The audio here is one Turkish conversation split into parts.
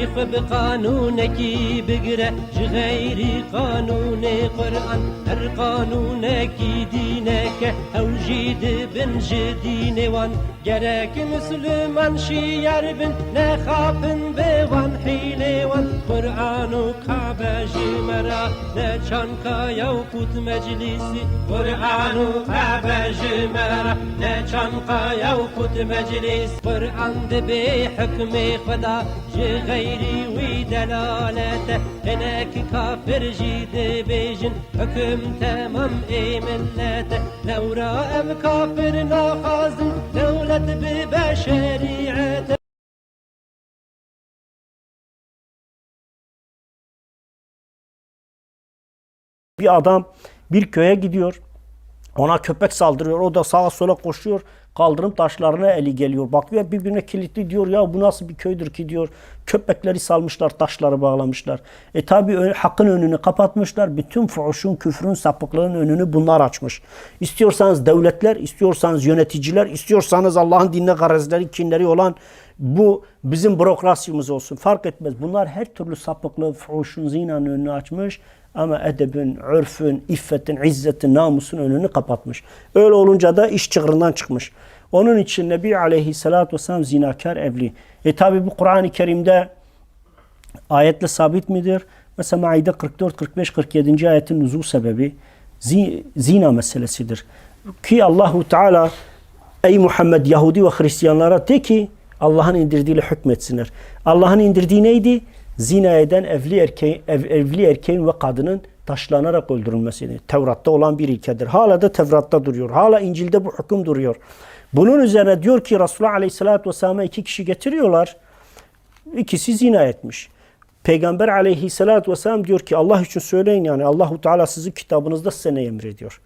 تشریف بقانون کی بگره جغیری قانون قرآن هر قانون کی أو که اوجید بن جدین وان. گرک مسلمان شیار بن نخابن به وان حیله وان. قرآن و کعبه جمرا نچان کایا و مجلسي مجلسی قرآن و کعبه جمرا نچان کایا و پوت مجلس. قرآن دبی حکم خدا جغیر delili wî delalete hinek kafir jî dibêjin hukm temam ê millete lewra em kafir naxwazin dewlet bibe şerîete Bir adam bir köye gidiyor. Ona köpek saldırıyor. O da sağa sola koşuyor. Kaldırım taşlarına eli geliyor. Bakıyor birbirine kilitli diyor. Ya bu nasıl bir köydür ki diyor. Köpekleri salmışlar, taşları bağlamışlar. E tabi hakkın önünü kapatmışlar. Bütün fuhuşun, küfrün, sapıklığın önünü bunlar açmış. İstiyorsanız devletler, istiyorsanız yöneticiler, istiyorsanız Allah'ın dinine garazleri, kinleri olan bu bizim bürokrasimiz olsun. Fark etmez. Bunlar her türlü sapıklığı, fuhuşun, zinanın önünü açmış. Ama edebin, örfün, iffetin, izzetin, namusun önünü kapatmış. Öyle olunca da iş çığırından çıkmış. Onun için Nebi Aleyhisselatü Vesselam zinakar evli. E tabi bu Kur'an-ı Kerim'de ayetle sabit midir? Mesela Maide 44, 45, 47. ayetin nuzul sebebi zi- zina meselesidir. Ki Allahu Teala ey Muhammed Yahudi ve Hristiyanlara de ki Allah'ın indirdiğiyle hükmetsinler. Allah'ın indirdiği neydi? Zina eden evli erkeğin, ev, evli erkeğin ve kadının taşlanarak öldürülmesini. Tevrat'ta olan bir ilkedir. Hala da Tevrat'ta duruyor. Hala İncil'de bu hüküm duruyor. Bunun üzerine diyor ki Resulullah Aleyhisselatü Vesselam'a iki kişi getiriyorlar. İkisi zina etmiş. Peygamber aleyhissalatü vesselam diyor ki Allah için söyleyin yani Allahu Teala sizin kitabınızda size ne emrediyor.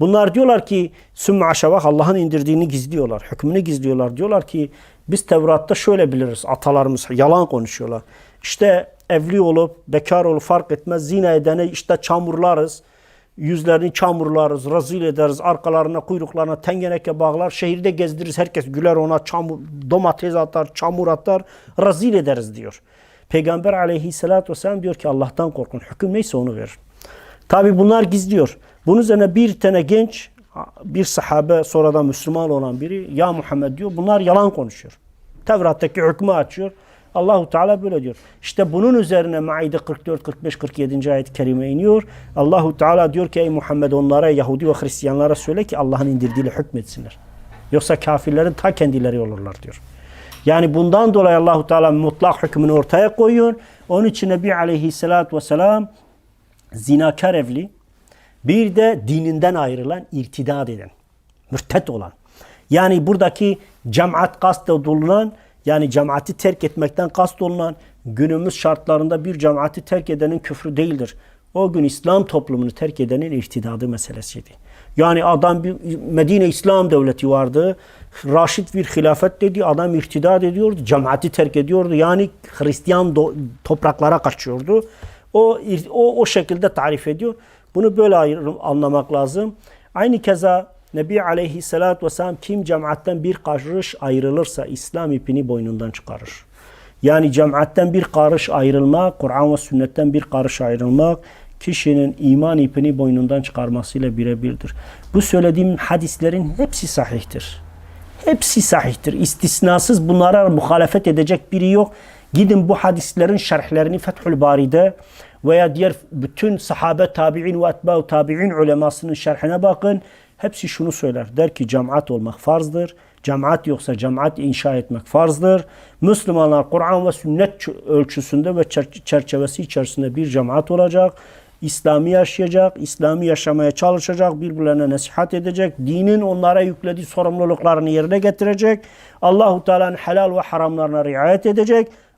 Bunlar diyorlar ki sümme aşavak Allah'ın indirdiğini gizliyorlar. Hükmünü gizliyorlar. Diyorlar ki biz Tevrat'ta şöyle biliriz. Atalarımız yalan konuşuyorlar. İşte evli olup bekar olup fark etmez. Zina edene işte çamurlarız. Yüzlerini çamurlarız, rezil ederiz, arkalarına, kuyruklarına tengeneke bağlar, şehirde gezdiririz, herkes güler ona, çamur, domates atar, çamur atar, rezil ederiz diyor. Peygamber aleyhissalatü vesselam diyor ki Allah'tan korkun, hüküm neyse onu verir. Tabi bunlar gizliyor. Bunun üzerine bir tane genç, bir sahabe sonradan Müslüman olan biri, ya Muhammed diyor, bunlar yalan konuşuyor. Tevrat'taki hükmü açıyor. Allahu Teala böyle diyor. İşte bunun üzerine Maide 44 45 47. ayet-i kerime iniyor. Allahu Teala diyor ki ey Muhammed onlara Yahudi ve Hristiyanlara söyle ki Allah'ın indirdiğiyle hükmetsinler. Yoksa kafirlerin ta kendileri olurlar diyor. Yani bundan dolayı Allahu Teala mutlak hükmünü ortaya koyuyor. Onun için Nebi Aleyhisselatü Vesselam zinakar evli, bir de dininden ayrılan, irtidat eden, mürtet olan. Yani buradaki cemaat kast olunan, yani cemaati terk etmekten kast olunan günümüz şartlarında bir cemaati terk edenin küfrü değildir. O gün İslam toplumunu terk edenin irtidadı meselesiydi. Yani adam bir Medine İslam devleti vardı. Raşid bir hilafet dedi. Adam irtidat ediyordu. Cemaati terk ediyordu. Yani Hristiyan topraklara kaçıyordu. O, o, o şekilde tarif ediyor. Bunu böyle anlamak lazım. Aynı keza Nebi Aleyhisselatü Vesselam kim cemaatten bir karış ayrılırsa İslam ipini boynundan çıkarır. Yani cemaatten bir karış ayrılmak, Kur'an ve sünnetten bir karış ayrılmak kişinin iman ipini boynundan çıkarmasıyla birebirdir. Bu söylediğim hadislerin hepsi sahihtir. Hepsi sahihtir. İstisnasız bunlara muhalefet edecek biri yok. Gidin bu hadislerin şerhlerini Fethül Bari'de veya diğer bütün sahabe tabi'in ve etba'u tabi'in ulemasının şerhine bakın. Hepsi şunu söyler. Der ki cemaat olmak farzdır. Cemaat yoksa cemaat inşa etmek farzdır. Müslümanlar Kur'an ve sünnet ölçüsünde ve çerçevesi içerisinde bir cemaat olacak. İslami yaşayacak, İslami yaşamaya çalışacak, birbirlerine nasihat edecek, dinin onlara yüklediği sorumluluklarını yerine getirecek, Allahu Teala'nın helal ve haramlarına riayet edecek,